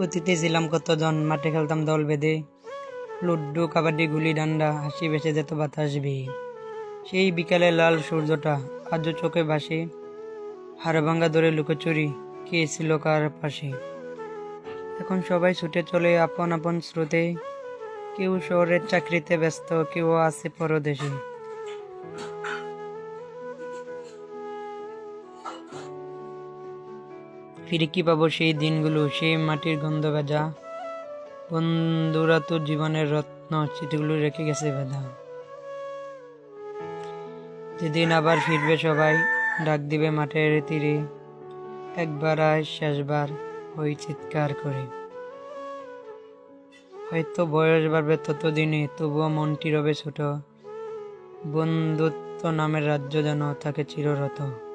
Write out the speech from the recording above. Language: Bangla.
অতীতে ছিলাম কতজন? মাঠে খেলতাম দল বেঁধে। লুড্ডু, কাবাডি, গুলি, ডান্ডা, হাসি ভেসে যেত বাতাস বেয়ে সেই বিকালে লাল সূর্যটা আজও চোখে ভাসে। হাড়ভাঙ্গা ধরে লুকোচুরি, কে ছিল কার পাশে? এখন সবাই ছুটে চলে আপন আপন স্রোতে। কেউ শহরের চাকরিতে ব্যস্ত, কেউ আছে পরদেশে। ফিরে কি পাবো সেই দিনগুলো? সেই মাটির গন্ধ ভেজা বন্ধুরা তো জীবনের রত্ন চিঠিগুলো রেখে গেছে ভেজা যেদিন আবার ফিরবে সবাই, ডাক দিবে মাঠের তীরে। একবার আয় শেষবার ওই চিৎকার করে। হয়তো বয়স বাড়বে ততদিনে, তবুও মনটি রবে ছোট। বন্ধুত্ব নামের রাজ্য যেন থাকে চিররত।